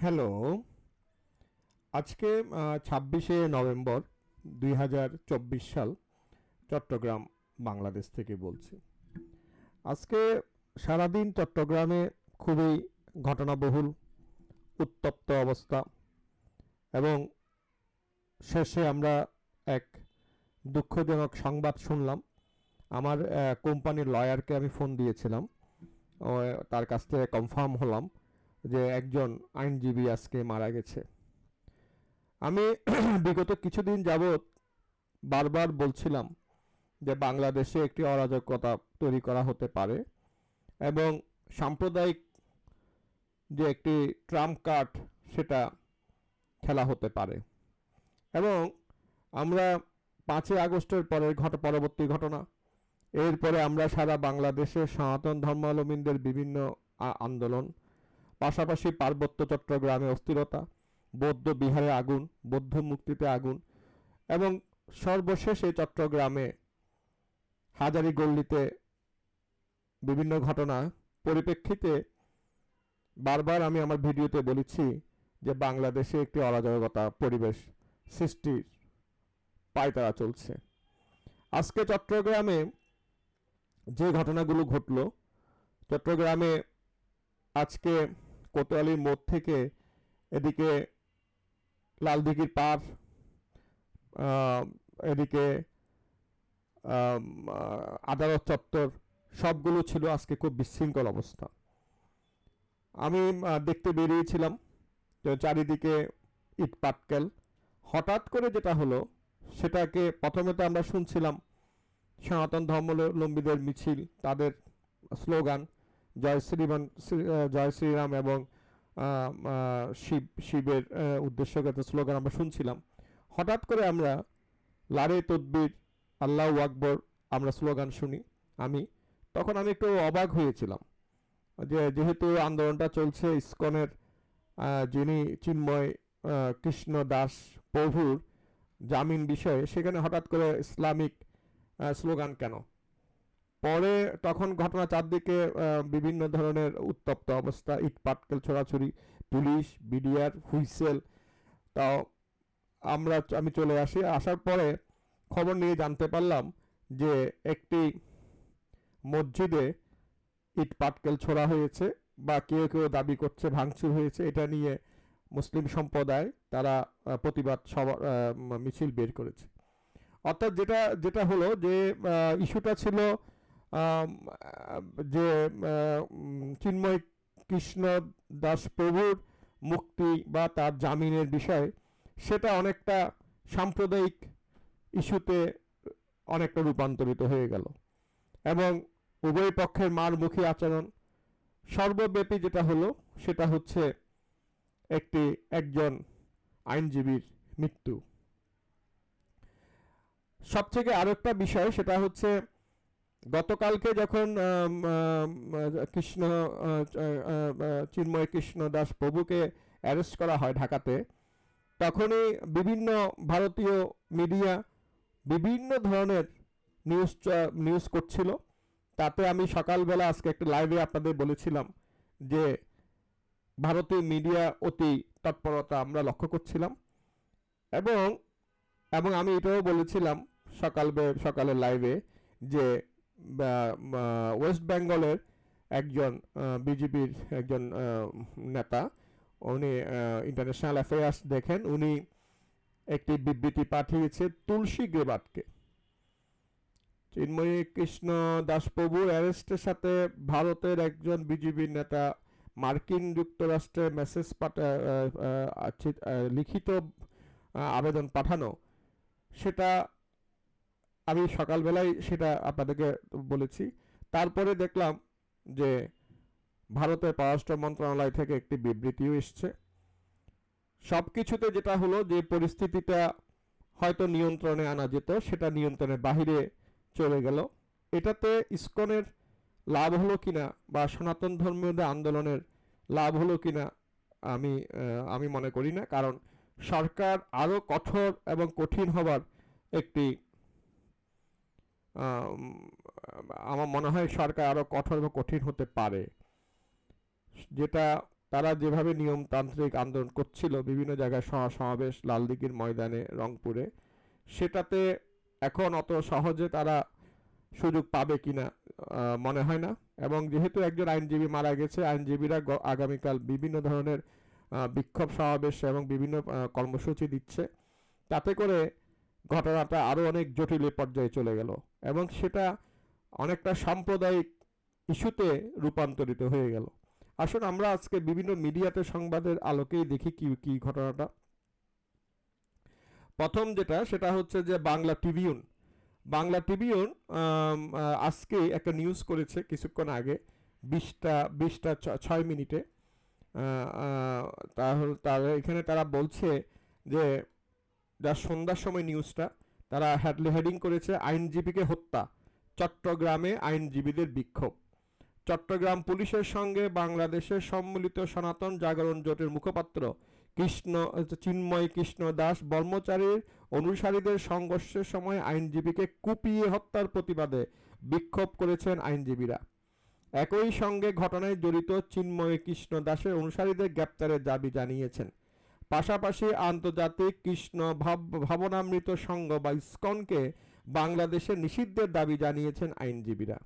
Hello. আজকে ছাব্বিশে নভেম্বর দুই হাজার চব্বিশ সাল চট্টগ্রাম, বাংলাদেশ থেকে বলছি। আজকে সারাদিন চট্টগ্রামে খুবই ঘটনাবহুল, উত্তপ্ত অবস্থা এবং শেষে আমরা এক দুঃখজনক সংবাদ শুনলাম। আমার কোম্পানির লয়ারকে আমি ফোন দিয়েছিলাম। তার কাছ থেকে কনফার্ম হলাম যে একজন আইনজীবী আজকে মারা গেছে। আমি বিগত কিছুদিন যাবৎ বারবার বলছিলাম যে বাংলাদেশে একটি অরাজকতা তৈরি করা হতে পারে এবং সাম্প্রদায়িক যে একটি ট্রাম্প কার্ড, সেটা খেলা হতে পারে। এবং আমরা পাঁচই আগস্টের পরের ঘট, পরবর্তী ঘটনা। এরপরে আমরা সারা বাংলাদেশে সনাতন ধর্মাবলম্বীদের বিভিন্ন আন্দোলন পাশাপাশি পার্বত্য চট্টগ্রামে অস্থিরতা, বৌদ্ধ বিহারে আগুন, বৌদ্ধ মুক্তিতে আগুন এবং সর্বশেষে চট্টগ্রামে হাজারি গল্লিতে বিভিন্ন ঘটনা পরিপ্রেক্ষিতে বারবার আমি আমার ভিডিওতে বলেছি যে বাংলাদেশে একটি অরাজকতা পরিবেশ সৃষ্টির পায়তারা চলছে। আজকে চট্টগ্রামে যে ঘটনাগুলো ঘটলো, চট্টগ্রামে আজকে কোতোয়ালির মোড় থেকে এদিকে লালদিঘির পার এদিকে আদালত চত্বর, সবগুলো ছিল আজকে খুব বিশৃঙ্খল অবস্থা। আমি দেখতে বেরিয়েছিলাম তো চারিদিকে ইট পাটকেল। হঠাৎ করে যেটা হলো, সেটাকে প্রথমে তো আমরা শুনছিলাম, সনাতন ধর্মাবলম্বীদের মিছিল, তাদের স্লোগান জয় শ্রীমান শ্রী- জয় শ্রীরাম এবং শিব, শিবের উদ্দেশ্যগত স্লোগান আমরা শুনছিলাম। হঠাৎ করে আমরা লারে তদ্বির, আল্লাহ আকবর আমরা স্লোগান শুনি, আমি। তখন আমি একটু অবাক হয়েছিলাম যে, যেহেতু আন্দোলনটা চলছে, ইস্কনের যিনি চিন্ময় কৃষ্ণ দাস প্রভুর জামিন বিষয়ে, সেখানে হঠাৎ করে ইসলামিক স্লোগান কেন? পরে তখন ঘটনা চারদিকে বিভিন্ন ধরনের উত্তপ্ত অবস্থা। ইট, পাটকেল, ছোড়াছুড়ি, পুলিশ, বিডিআর, হুইসেল। তাও আমরা আমি চলে আসি। আসার পরে খবর নিয়ে জানতে পারলাম যে একটি মসজিদে ইট, পাটকেল ছোড়া হয়েছে বা কেউ কেউ দাবি করছে ভাঙচুর হয়েছে। এটা নিয়ে মুসলিম সম্প্রদায় তারা প্রতিবাদ সভা মিছিল বের করেছে। অর্থাৎ যেটা যেটা হলো যে ইস্যুটা ছিল যে চিন্ময় কৃষ্ণ দাস প্রভুর মুক্তি বা তার জামিনের বিষয়, সেটা অনেকটা সাম্প্রদায়িক ইস্যুতে অনেকটা রূপান্তরিত হয়ে গেল। এবং উভয় পক্ষের মারমুখী আচরণ সর্বব্যাপী যেটা হলো, সেটা হচ্ছে একটি একজন আইনজীবীর মৃত্যু। সবথেকে আরেকটা বিষয়, সেটা হচ্ছে গতকালকে যখন কৃষ্ণ চিন্ময় কৃষ্ণ দাস প্রভুকে অ্যারেস্ট করা হয় ঢাকাতে, তখনই বিভিন্ন ভারতীয় মিডিয়া বিভিন্ন ধরনের নিউজ নিউজ করছিল। তাতে আমি সকালবেলা আজকে একটা লাইভে আপনাদের বলেছিলাম যে, ভারতীয় মিডিয়া অতি তৎপরতা আমরা লক্ষ্য করছিলাম। এবং এবং আমি এটাও বলেছিলাম সকাল বে- সকালের লাইভে যে ওয়েস্ট বেঙ্গলের একজন বিজেপির একজন নেতা, উনি ইন্টারন্যাশনাল অ্যাফেয়ার্স দেখেন, উনি একটি বিবৃতি পাঠিয়েছে তুলসী গ্রেবাটকে চিন্ময়ী কৃষ্ণ দাসপ্রভু অ্যারেস্টের সাথে ভারতের একজন বিজেপির নেতা, মার্কিন যুক্তরাষ্ট্রে মেসেজ পাঠা লিখিত আবেদন পাঠানো, সেটা আমি সকালবেলায় সেটা আপনাদেরকে বলেছি। তারপরে দেখলাম যে ভারতের পররাষ্ট্র মন্ত্রণালয় থেকে একটি বিবৃতিও এসছে। সব কিছুতে যেটা হলো যে পরিস্থিতিটা হয়তো নিয়ন্ত্রণে আনা যেত, সেটা নিয়ন্ত্রণের বাহিরে চলে গেল। এটাতে ইসকনের লাভ হলো কিনা বা সনাতন ধর্মীয়দের আন্দোলনের লাভ হলো কিনা আমি আমি মনে করি না। কারণ সরকার আরও কঠোর এবং কঠিন হবার একটি আমার মনে হয় সরকার আরও কঠোর বা কঠিন হতে পারে। যেটা তারা যেভাবে নিয়মতান্ত্রিক আন্দোলন করছিল, বিভিন্ন জায়গায় সমাবেশ, লালদিঘির ময়দানে, রংপুরে, সেটাতে এখন অত সহজে তারা সুযোগ পাবে কিনা মনে হয় না। এবং যেহেতু একজন আইনজীবী মারা গেছে, আইনজীবীরা আগামীকাল বিভিন্ন ধরনের বিক্ষোভ সমাবেশ এবং বিভিন্ন কর্মসূচি দিচ্ছে। তাতে করে ঘটনাটা আরও অনেক জটিল পর্যায়ে চলে গেল এবং সেটা অনেকটা সাম্প্রদায়িক ইস্যুতে রূপান্তরিত হয়ে গেল। আসুন আমরা আজকে বিভিন্ন মিডিয়াতে সংবাদের আলোকেই দেখি কি কি ঘটনাটা। প্রথম যেটা, সেটা হচ্ছে যে বাংলা ট্রিবিউন। বাংলা ট্রিবিউন আজকে একটা নিউজ করেছে কিছুক্ষণ আগে, বিশটা বিশটা ছয় মিনিটে। তাহলে তার, এখানে তারা বলছে যে যা সন্ধ্যার সময় নিউজটা তারা হেডিং করেছে, আইনজীবীকে হত্যা। চট্টগ্রামে আইনজীবীদের বিক্ষোভ। চট্টগ্রাম পুলিশের সঙ্গে বাংলাদেশের সম্মিলিত সনাতন জাগরণ জোটের মুখপাত্র কৃষ্ণ, চিন্ময় কৃষ্ণ দাস বর্মচারীর অনুসারীদের সংঘর্ষের সময় আইনজীবীকে কুপিয়ে হত্যার প্রতিবাদে বিক্ষোভ করেছেন আইনজীবীরা। একই সঙ্গে ঘটনায় জড়িত চিন্ময় কৃষ্ণ দাসের অনুসারীদের গ্রেপ্তারের দাবি জানিয়েছেন। পাশাপাশি আন্তর্জাতিক কৃষ্ণ ভাব, ভাবনামৃত সংঘ বা ইস্কনকে বাংলাদেশে নিষিদ্ধের দাবি জানিয়েছেন আইনজীবীরা।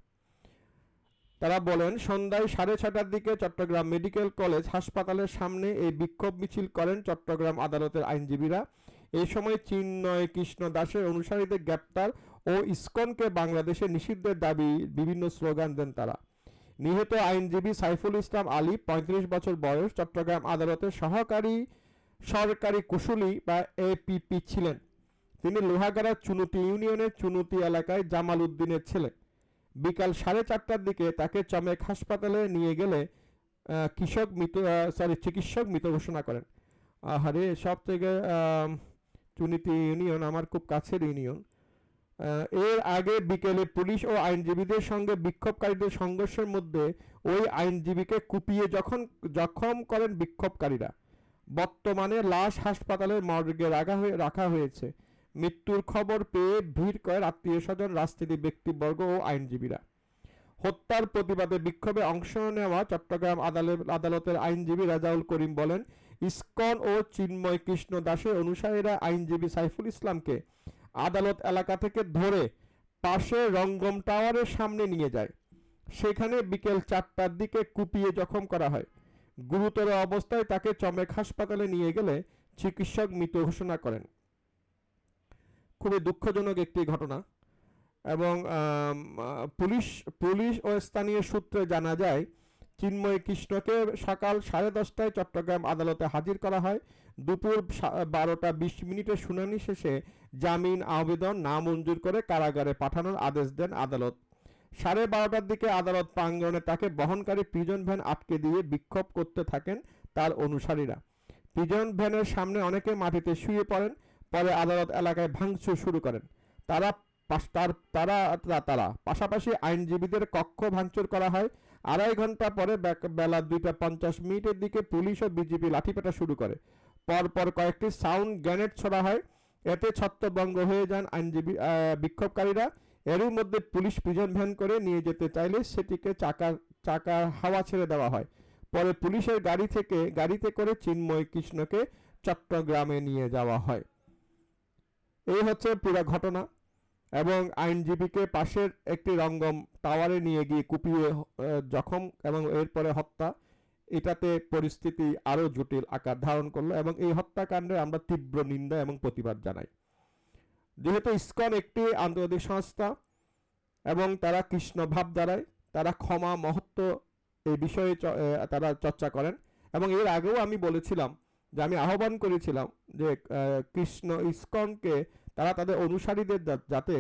তারা বলেন, সন্ধ্যায় সাড়ে ছটার দিকে চট্টগ্রাম মেডিকেল কলেজ হাসপাতালের সামনে এই বিক্ষোভ মিছিল করেন চট্টগ্রাম আদালতের আইনজীবীরা। এই সময় চিন্ময় কৃষ্ণ দাসের অনুসারীদের গ্রেপ্তার ও ইস্কনকে বাংলাদেশে নিষিদ্ধের দাবি বিভিন্ন স্লোগান দেন তারা। নিহত আইনজীবী সাইফুল ইসলাম আলী ৩৫ বছর বয়স, চট্টগ্রাম আদালতের সহকারী সরকারি কুশলী বা এপিপি ছিলেন। তিনি লোহাগাড়া চুনুতি ইউনিয়নের চুনুতি এলাকায় জামাল উদ্দিনের ছেলে। বিকাল সাড়ে চারটার দিকে তাকে চমেক হাসপাতালে নিয়ে গেলে কৃষক মৃত সরি চিকিৎসক মৃত ঘোষণা করেন। আহারে, সব থেকে চুনিতি ইউনিয়ন আমার খুব কাছের ইউনিয়ন। এর আগে বিকেলে পুলিশ ও আইনজীবীদের সঙ্গে বিক্ষোভকারীদের সংঘর্ষের মধ্যে ওই আইনজীবীকে কুপিয়ে যখন, জখম করেন বিক্ষোভকারীরা। বর্তমানে লাশ হাসপাতালের মর্গে রাখা হয়ে, রাখা হয়েছে। মৃত্যুর খবর পেয়ে ভিড় করেন আত্মীয় স্বজন রাজনীতি ব্যক্তিবর্গ ও আইনজীবীরা। হত্যার প্রতিবাদে বিক্ষোভে অংশ নেওয়া চট্টগ্রাম আদালত- আদালতের আইনজীবী রাজাউল করিম বলেন, ইস্কন ও চিন্ময় কৃষ্ণ দাসের অনুসারীরা আইনজীবী সাইফুল ইসলামকে আদালত এলাকা থেকে ধরে পাশে রঙ্গম টাওয়ারের সামনে নিয়ে যায়। সেখানে বিকেল চারটার দিকে কুপিয়ে জখম করা হয়। গুরুতর অবস্থায় তাকে চমেক হাসপাতালে নিয়ে গেলে চিকিৎসক মৃত ঘোষণা করেন। খুবই দুঃখজনক একটি ঘটনা এবং পুলিশ পুলিশ ও স্থানীয় সূত্রে জানা যায়, চিন্ময় কৃষ্ণকে সকাল সাড়ে দশটায় চট্টগ্রাম আদালতে হাজির করা হয়। দুপুর বারোটা বিশ মিনিটের শুনানি শেষে জামিন আবেদন না মঞ্জুর করে কারাগারে পাঠানোর আদেশ দেন আদালত। সাড়ে বারোটার দিকে আদালত প্রাঙ্গণে তাকে বহনকারী পিজন ভ্যান আটকে দিয়ে বিক্ষোভ করতে থাকেন তার অনুসারীরা। পিজন ভ্যানের সামনে অনেকে মাটিতে শুয়ে পড়েন, পরে আদালত এলাকায় ভাঙচুর শুরু করেন। তারা তার তারা তারা। পাশাপাশি আইনজীবীদের কক্ষ ভাঙচুর করা হয়। আড়াই ঘণ্টা পরে বেলা দুইটা পঞ্চাশ মিনিটের দিকে পুলিশ ও বিজেপি লাঠিপেটা শুরু করে। পরপর কয়েকটি সাউন্ড গ্রেনেড ছোড়া হয়। এতে ছত্রভঙ্গ হয়ে যান আইনজীবী বিক্ষোভকারীরা। এরই মধ্যে পুলিশ প্রিজন ভ্যান করে নিয়ে যেতে চাইলে সেটিকে চাকার চাকার হাওয়া ছেড়ে দেওয়া হয়। পরে পুলিশের গাড়ি থেকে, গাড়িতে করে চিন্ময় কৃষ্ণকে চট্টগ্রামে নিয়ে যাওয়া হয়। এই হচ্ছে পুরো ঘটনা এবং আইনজীবীকে পাশের একটি রঙ্গম টাওয়ারে নিয়ে গিয়ে কুপিয়ে জখম এবং এরপরে হত্যা। এটাতে পরিস্থিতি আরও জটিল আকার ধারণ করল এবং এই হত্যাকাণ্ডে আমরা তীব্র নিন্দা এবং প্রতিবাদ জানাই। যেহেতু ইসকন একটি আন্তর্জাতিক সংস্থা এবং তারা কৃষ্ণ ভাব দ্বারায় তারা ক্ষমা, মহত্ব এই বিষয়ে তারা চর্চা করেন। এবং এর আগেও আমি বলেছিলাম যে আমি আহ্বান করেছিলাম যে কৃষ্ণ ইসকনকে তারা তাদের অনুসারীদের যাতে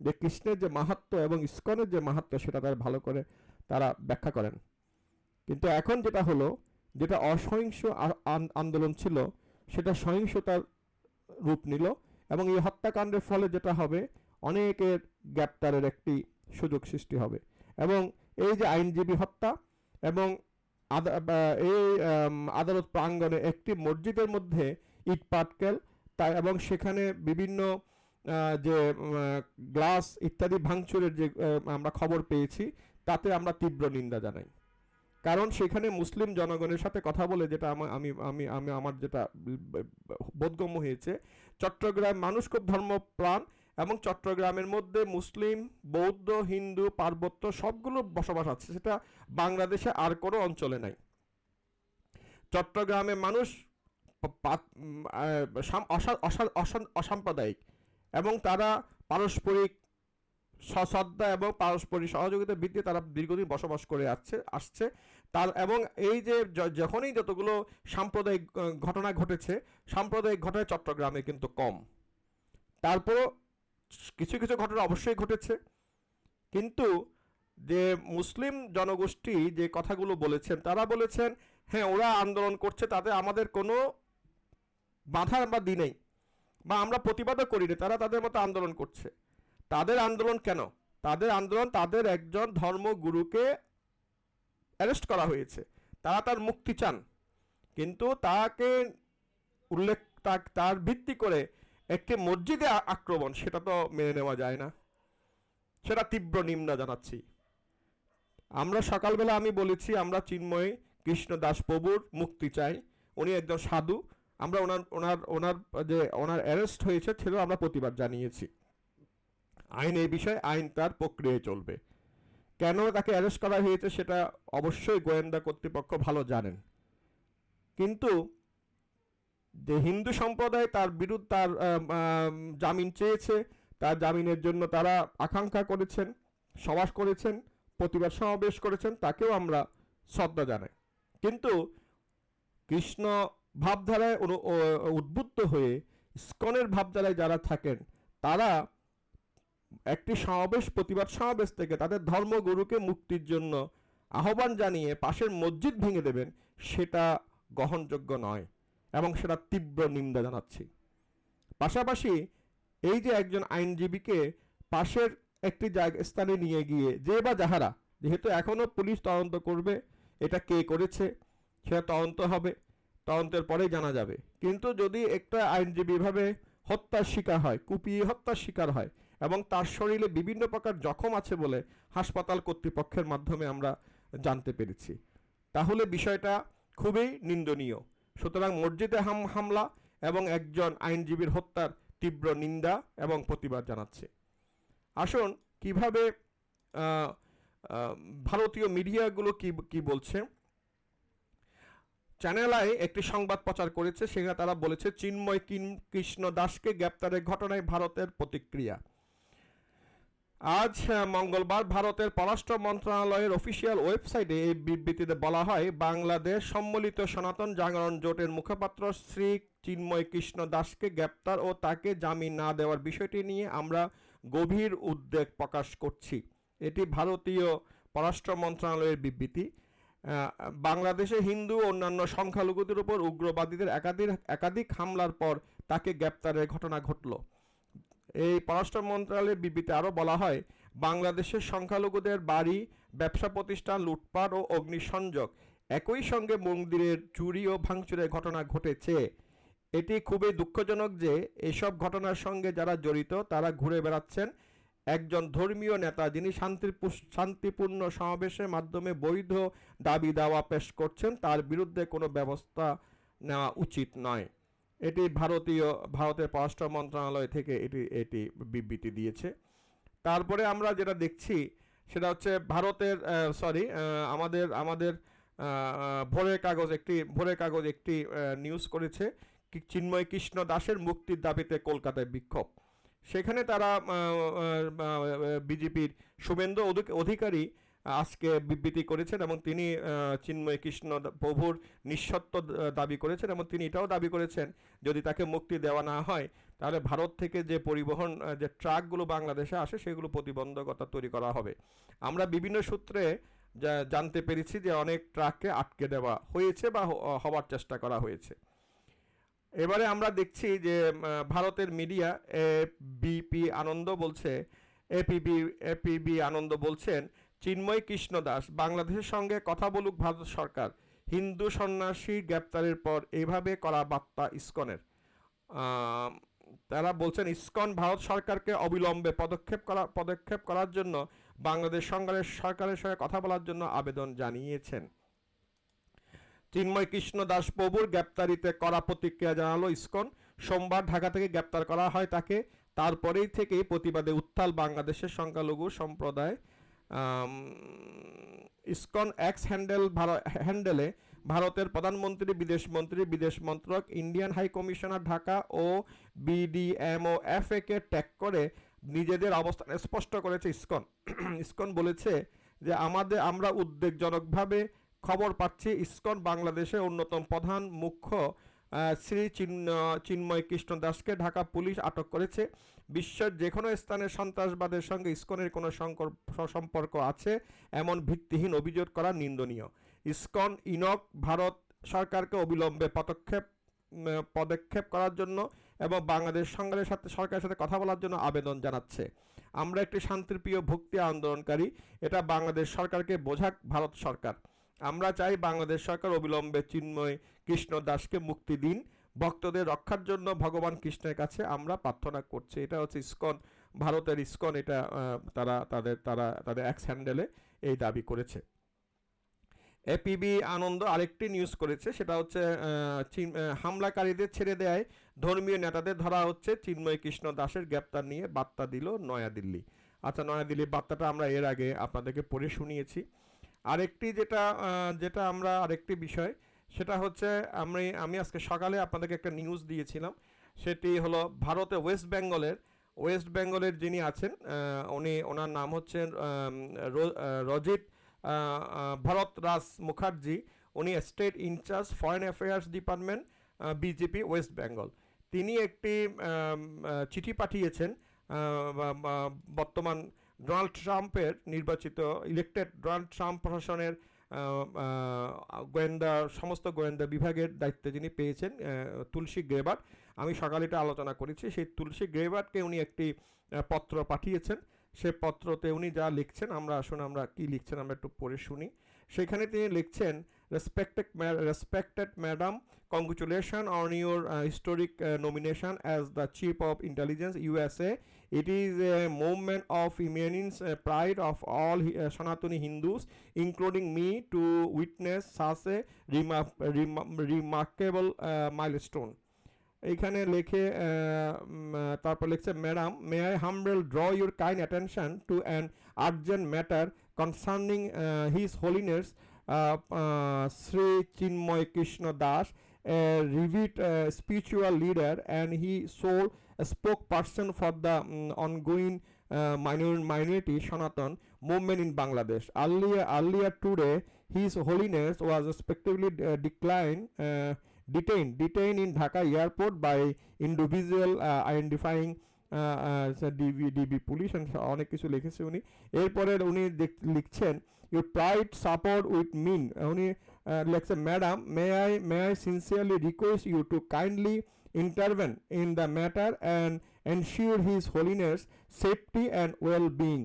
যে কৃষ্ণের যে মাহাত্ম্য এবং ইস্কনের যে মাহাত্ম সেটা তারা ভালো করে তারা ব্যাখ্যা করেন। কিন্তু এখন যেটা হলো, যেটা অসহিংস আন্দোলন ছিল, সেটা সহিংসতার রূপ নিল। এবং এই হত্যাকাণ্ডের ফলে যেটা হবে, অনেকের গ্রেপ্তারের একটি সুযোগ সৃষ্টি হবে। এবং এই যে আইনজীবী হত্যা এবং এই আদালত প্রাঙ্গণে একটি মসজিদের মধ্যে ইট পাটকেল, তাই এবং সেখানে বিভিন্ন যে গ্লাস ইত্যাদি ভাঙচুরের যে আমরা খবর পেয়েছি, তাতে আমরা তীব্র নিন্দা জানাই। কারণ সেখানে মুসলিম জনগণের সাথে কথা বলে যেটা আমা- আমি আমি আমি আমার যেটা বোধগম্য হয়েছে, চট্টগ্রাম মানুষ খুব ধর্মপ্রাণ এবং চট্টগ্রামের মধ্যে মুসলিম, বৌদ্ধ, হিন্দু, পার্বত্য সবগুলো বসবাস আছে, সেটা বাংলাদেশে আর কোনো অঞ্চলে নাই। চট্টগ্রামে মানুষ অসাম্প্রদায়িক এবং তারা পারস্পরিক সশ্রদ্ধা এবং পারস্পরিক সহযোগিতার ভিত্তিতে তারা দীর্ঘদিন বসবাস করে আসছে আসছে। তার এবং এই যে যখনই যতগুলো সাম্প্রদায়িক ঘটনা ঘটেছে, সাম্প্রদায়িক ঘটনা চট্টগ্রামে কিন্তু কম। তারপরও কিছু কিছু ঘটনা অবশ্যই ঘটেছে। কিন্তু যে মুসলিম জনগোষ্ঠী যে কথাগুলো বলেছেন, তারা বলেছেন হ্যাঁ ওরা আন্দোলন করছে, তাতে আমাদের কোনো বাধা বা দি নেই বা আমরা প্রতিবাদও করি না তারা তাদের মতো আন্দোলন করছে। তাদের আন্দোলন কেন? তাদের আন্দোলন তাদের একজন ধর্মগুরুকে অ্যারেস্ট করা হয়েছে। তারা তার মুক্তি চান। কিন্তু তাকে উল্লেখ, তার ভিত্তি করে একটি মসজিদে আক্রমণ, সেটা তো মেনে নেওয়া যায় না। সেটা তীব্র নিম্ন জানাচ্ছি। আমরা সকালবেলা আমি বলেছি, আমরা চিন্ময় কৃষ্ণ দাস প্রভুর মুক্তি চাই। উনি একজন সাধু। আমরা ওনার ওনার ওনার যে, ওনার অ্যারেস্ট হয়েছে ছিল আমরা প্রতিবাদ জানিয়েছি। আইন এই বিষয়ে, আইন তার প্রক্রিয়ায় চলবে। কেন তাকে অ্যারেস্ট করা হয়েছে সেটা অবশ্যই গোয়েন্দা কর্তৃপক্ষ ভালো জানেন। কিন্তু যে হিন্দু সম্প্রদায় তার বিরুদ্ধে তার জামিন চেয়েছে, তার জামিনের জন্য তারা আকাঙ্ক্ষা করেছেন, সমাস করেছেন, প্রতিবাদ সমাবেশ করেছেন, তাকেও আমরা শ্রদ্ধা জানাই। কিন্তু কৃষ্ণ ভাবধারায় উদ্বুদ্ধ হয়ে স্কনের ভাবধারায় যারা থাকেন, তারা একটি সমাবেশ, প্রতিবাদ সমাবেশ থেকে তাদের ধর্মগুরুকে মুক্তির জন্য আহ্বান জানিয়ে পাশের মসজিদ ভেঙে দেবেন, সেটা গ্রহণযোগ্য নয় এবং সেটা তীব্র নিন্দা জানাচ্ছি। পাশাপাশি এই যে একজন আইনজীবীকে পাশের একটি জায়গা, স্থানে নিয়ে গিয়ে যে বা যাহারা, যেহেতু এখনও পুলিশ তদন্ত করবে, এটা কে করেছে, সেটা তদন্ত হবে, তদন্তের পরেই জানা যাবে। কিন্তু যদি একটা আইনজীবী এভাবে হত্যার শিকার হয়, কুপিয়ে হত্যার শিকার হয় এবং তার শরীরে বিভিন্ন প্রকার জখম আছে বলে হাসপাতাল কর্তৃপক্ষের মাধ্যমে আমরা জানতে পেরেছি। তাহলে বিষয়টা খুবই নিন্দনীয়। সুতরাং মসজিদে হাম হামলা এবং একজন আইনজীবীর হত্যার তীব্র নিন্দা এবং প্রতিবাদ জানাচ্ছে। আসুন, কীভাবে ভারতীয় মিডিয়াগুলো কি কি বলছে? চ্যানেল একটি সংবাদ প্রচার করেছে, সেখানে তারা বলেছে, চিন্ময় কৃষ্ণ দাসকে গ্রেপ্তারের ঘটনায় ভারতের প্রতিক্রিয়া। আজ মঙ্গলবার ভারতের পররাষ্ট্র মন্ত্রণালয়ের অফিসিয়াল ওয়েবসাইটে এই বিবৃতিতে বলা হয়, বাংলাদেশ সম্মিলিত সনাতন জাগরণ জোটের মুখপাত্র শ্রী চিন্ময় কৃষ্ণ দাসকে গ্রেপ্তার ও তাকে জামিন না দেওয়ার বিষয়টি নিয়ে আমরা গভীর উদ্বেগ প্রকাশ করছি। এটি ভারতীয় পররাষ্ট্র মন্ত্রণালয়ের বিবৃতি। বাংলাদেশে হিন্দু অন্যান্য সংখ্যালঘুদের উপর উগ্রবাদীদের একাধিক একাধিক হামলার পর তাকে গ্রেপ্তারের ঘটনা ঘটল। এই পররাষ্ট্র মন্ত্রণালয়ের বিবৃতি আরও বলা হয়, বাংলাদেশের সংখ্যালঘুদের বাড়ি, ব্যবসা প্রতিষ্ঠান, লুটপাট ও অগ্নিসংযোগ একই সঙ্গে মন্দিরের চুরি ও ভাঙচুরের ঘটনা ঘটেছে। এটি খুবই দুঃখজনক যে এসব ঘটনার সঙ্গে যারা জড়িত, তারা ঘুরে বেড়াচ্ছেন। একজন ধর্মীয় নেতা যিনি শান্তিপু- শান্তিপূর্ণ সমাবেশের মাধ্যমে বৈধ দাবি দাওয়া পেশ করছেন, তার বিরুদ্ধে কোনো ব্যবস্থা নেওয়া উচিত নয়। এটি ভারতীয়, ভারতের পররাষ্ট্র মন্ত্রণালয় থেকে এটি এটি বিবৃতি দিয়েছে। তারপরে আমরা যেটা দেখছি, সেটা হচ্ছে ভারতের সরি আমাদের আমাদের ভোরের কাগজ একটি, ভোরের কাগজ একটি নিউজ করেছে চিন্ময় কৃষ্ণ দাসের মুক্তির দাবিতে কলকাতায় বিক্ষোভ। সেখানে তারা বিজেপির শুভেন্দু অধিকারী আজকে বিবৃতি করেছেন এবং তিনি চিন্ময় কৃষ্ণ প্রভুর নিঃসত্ব দাবি করেছেন এবং তিনি এটাও দাবি করেছেন, যদি তাকে মুক্তি দেওয়া না হয়, তাহলে ভারত থেকে যে পরিবহন যে ট্রাকগুলো বাংলাদেশে আসে, সেগুলো প্রতিবন্ধকতা তৈরি করা হবে। আমরা বিভিন্ন সূত্রে জানতে পেরেছি যে অনেক ট্রাককে আটকে দেওয়া হয়েছে বা হওয়ার চেষ্টা করা হয়েছে। এবারে আমরা দেখছি যে ভারতের মিডিয়া বিপি আনন্দ বলছে এপিবি এপিবি আনন্দ বলছেন চিন্ময় কৃষ্ণ দাস। বাংলাদেশের সঙ্গে কথা বলুক ভারত সরকার। হিন্দু সন্ন্যাসী গ্রেপ্তারের পর এইভাবে করা বার্তা ইসকনের। তারা বলছেন, ইসকন ভারত সরকারকে অবিলম্বে পদক্ষেপ করা, পদক্ষেপ করার জন্য বাংলাদেশ সরকারের সরকারের সঙ্গে কথা বলার জন্য আবেদন জানিয়েছেন। চিন্ময় কৃষ্ণ দাস প্রভুর গ্রেপ্তারিতে করা প্রতিক্রিয়া জানালো ইসকন। সোমবার ঢাকা থেকে গ্রেপ্তার করা হয় তাকে। তারপরেই থেকেই প্রতিবাদে উত্তাল বাংলাদেশের সংখ্যালঘু সম্প্রদায় ইসকন এক্স হ্যান্ডেল হ্যান্ডেলে ভারতের প্রধানমন্ত্রী বিদেশ মন্ত্রী বিদেশ মন্ত্রক, ইন্ডিয়ান হাই কমিশনার ঢাকা ও বিডিএমও এফ কে ট্যাগ করে নিজেদের অবস্থান স্পষ্ট করেছে ইসকন। ইসকন বলেছে যে, আমাদের, আমরা উদ্বেগজনকভাবে খবর পাচ্ছি, ইসকন বাংলাদেশের অন্যতম প্রধান মুখ্য শ্রী চিন্ম চিন্ময় কৃষ্ণ দাসকে ঢাকা পুলিশ আটক করেছে। বিশ্বের যে কোনো স্থানে সন্ত্রাসবাদের সঙ্গে ইস্কনের কোনো সম্পর্ক আছে এমন ভিত্তিহীন অভিযোগ করা নিন্দনীয়। ইস্কন, ইনক, ভারত সরকারকে অবিলম্বে পদক্ষেপ পদক্ষেপ করার জন্য এবং বাংলাদেশ সরকারের সাথে সরকারের সাথে কথা বলার জন্য আবেদন জানাচ্ছে। আমরা একটি শান্তিপ্রিয় ভক্তি আন্দোলনকারী, এটা বাংলাদেশ সরকারকে বোঝাক ভারত সরকার। আমরা চাই বাংলাদেশ সরকার অবিলম্বে চিন্ময় কৃষ্ণ দাসকে মুক্তি দিন। ভক্তদের রক্ষার জন্য ভগবান কৃষ্ণের কাছে আমরা প্রার্থনা করছি। এটা হচ্ছে ইস্কন, ভারতের ইস্কন, এটা তারা, তাদের তারা, তাদের এক হ্যান্ডেলে এই দাবি করেছে। এপিবি আনন্দ আরেকটি নিউজ করেছে, সেটা হচ্ছে হামলাকারীদের ছেড়ে দেয় ধর্মীয় নেতাদের ধরা হচ্ছে। চিন্ময় কৃষ্ণ দাসের গ্রেপ্তার নিয়ে বার্তা দিল নয়াদিল্লি। আচ্ছা নয়াদিল্লির বার্তাটা আমরা এর আগে আপনাদেরকে পড়ে শুনিয়েছি। আরেকটি যেটা যেটা আমরা আরেকটি বিষয়, সেটা হচ্ছে আমি আমি আজকে সকালে আপনাদেরকে একটা নিউজ দিয়েছিলাম। সেটি হলো ভারতে ওয়েস্ট বেঙ্গলের ওয়েস্ট বেঙ্গলের যিনি আছেন উনি, ওনার নাম হচ্ছেন রজিত ভরত রাজ মুখার্জি। উনি state in-charge foreign affairs department BJP West Bengal তিনি একটি চিঠি পাঠিয়েছেন বর্তমান ডোনাল্ড ট্রাম্পের নির্বাচিত ইলেক্টেড ডোনাল্ড ট্রাম্প প্রশাসনের গোয়েন্দা, সমস্ত গোয়েন্দা বিভাগের দায়িত্বে যিনি পেয়েছেন তুলসী গ্রেবার আমি সকালে এটা আলোচনা করেছি। সেই তুলসী গ্রেবারকে উনি একটি পত্র পাঠিয়েছেন। সে পত্রতে উনি যা লিখছেন, আমরা আসুন আমরা কি লিখছেন, আমরা একটু পড়ে শুনি। সেখানে তিনি লিখছেন respected respected madam congratulation on your historic nomination as the chief of intelligence USA it is a movement of immense uh, pride of all uh, Sanatani Hindus including me to witness such a remar- remar- remarkable uh, milestone এইখানে লেখে তারপর লিখছে madam may I humble draw your kind attention to an urgent matter concerning his holiness Shri Chinmoy Krishna Das a revered uh, spiritual leader and spoke person for the ongoing minority Sanatan movement in Bangladesh earlier earlier today his holiness was respectively decline detain detain in Dhaka airport by individual identifying DB DB police অনেক কিছু লিখেছে উনি। এরপরে উনি লিখছেন you pride support with mean উনি লিখছেন madam may I may I sincerely request you to kindly intervene in the matter and ensure His Holiness safety and well-being.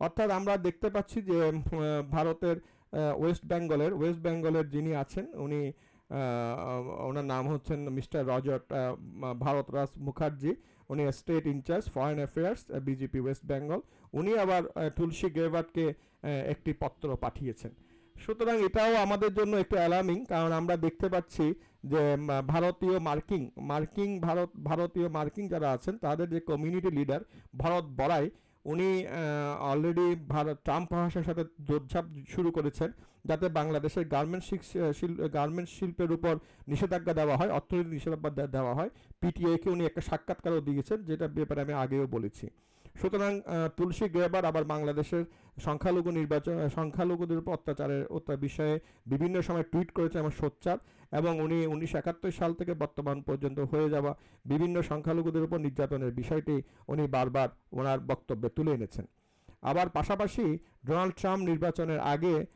অর্থাৎ আমরা দেখতে পাচ্ছি যে ভারতের ওয়েস্ট বেঙ্গলের ওয়েস্ট বেঙ্গলের যিনি আছেন উনি ওনার নাম হচ্ছেন মিস্টার রজট আহ, ভারত রাজ মুখার্জি। উনি state in-charge foreign affairs BJP West Bengal উনি আবার তুলসী গ্রেভাটকে একটি পত্র পাঠিয়েছেন। সুতরাং এটাও আমাদের জন্য একটু অ্যালার্মিং কারণ আমরা দেখতে পাচ্ছি যে ভারতীয় মার্কিং মার্কিং ভারত, ভারতীয় মার্কিং যারা আছেন, তাদের যে কমিউনিটি লিডার ভারত বড়াই, উনি অলরেডি ভারত ট্রাম্প প্রশাসনের সাথে দৌড়ঝাঁপ শুরু করেছেন, যাতে বাংলাদেশের গার্মেন্টস গার্মেন্টস শিল্পের উপর নিষেধাজ্ঞা দেওয়া হয়, অর্থনৈতিক নিষেধাজ্ঞা দেওয়া হয়। পিটিআইকে উনি একটা সাক্ষাৎকারও দিয়েছেন যেটা ব্যাপারে আমি আগেও বলেছি। সুতরাং তুলসী গ্রেবার আবার বাংলাদেশের সংখ্যালঘু নির্বাচন সংখ্যালঘুদের উপর অত্যাচারের অত্যা- বিষয়ে বিভিন্ন সময় টুইট করেছে আমার সোচ্চার এবং উনি উনিশশো একাত্তর সাল থেকে বর্তমান পর্যন্ত হয়ে যাওয়া বিভিন্ন সংখ্যালঘুদের উপর নির্যাতনের বিষয়টি উনি বারবার ওনার বক্তব্যে তুলে এনেছেন। আবার পাশাপাশি ডোনাল্ড ট্রাম্প নির্বাচনের আগে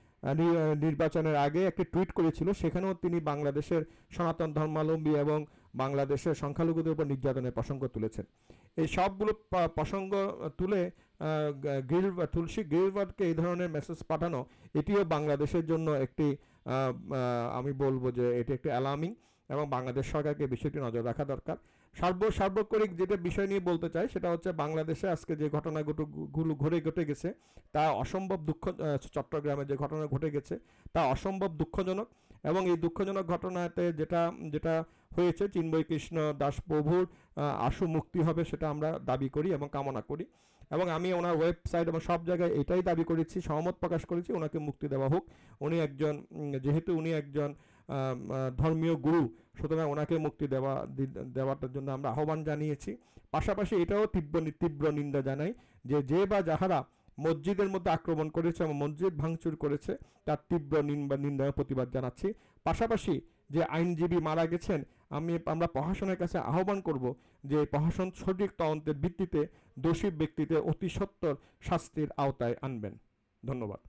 নির্বাচনের আগে একটি টুইট করেছিল, সেখানেও তিনি বাংলাদেশের সনাতন ধর্মাবলম্বী এবং বাংলাদেশের সংখ্যালঘুদের উপর নির্যাতনের প্রসঙ্গ তুলেছেন। এই সবগুলো প্রসঙ্গ তুলে গিল, তুলসী গিলবার্টকে এই ধরনের মেসেজ পাঠানো, এটিও বাংলাদেশের জন্য একটি আমি বলব যে এটি একটি অ্যালার্মিং এবং বাংলাদেশ সরকারকে বিষয়টি নজর রাখা দরকার। সর্ব, সার্বক্ষণিক যেটা বিষয় নিয়ে বলতে চাই, সেটা হচ্ছে বাংলাদেশে আজকে যে ঘটনা ঘটনাগুলো ঘুরে ঘটে গেছে, তা অসম্ভব দুঃখ চট্টগ্রামে যে ঘটনা ঘটে গেছে, তা অসম্ভব দুঃখজনক। এবং এই দুঃখজনক ঘটনাতে যেটা যেটা হয়েছে, চিন্ময় কৃষ্ণ দাস প্রভুর আশু মুক্তি হবে সেটা আমরা দাবি করি এবং কামনা করি। এবং আমি ওনার ওয়েবসাইট এবং সব জায়গায় এটাই দাবি করেছি, সহমত প্রকাশ করেছি, ওনাকে মুক্তি দেওয়া হোক। উনি একজন যেহেতু উনি একজন ধর্মীয় গুরু, সুতরাং ওনাকে মুক্তি দেওয়া দেওয়াটার জন্য আমরা আহ্বান জানিয়েছি। পাশাপাশি এটাও তীব্র তীব্র নিন্দা জানাই যে যে বা যাহারা মসজিদের মধ্যে আক্রমণ করেছে এবং মসজিদ ভাঙচুর করেছে। তার তীব্র নিন্দা প্রতিবাদ জানাচ্ছি। পাশাপাশি যে আইনজীবী মারা গেছেন, আমি আমরা প্রশাসনের কাছে আহ্বান করব যে প্রশাসন সঠিক তদন্তের ভিত্তিতে দোষী ব্যক্তিদের অতি সত্বর শাস্তির আওতায় আনবেন। ধন্যবাদ।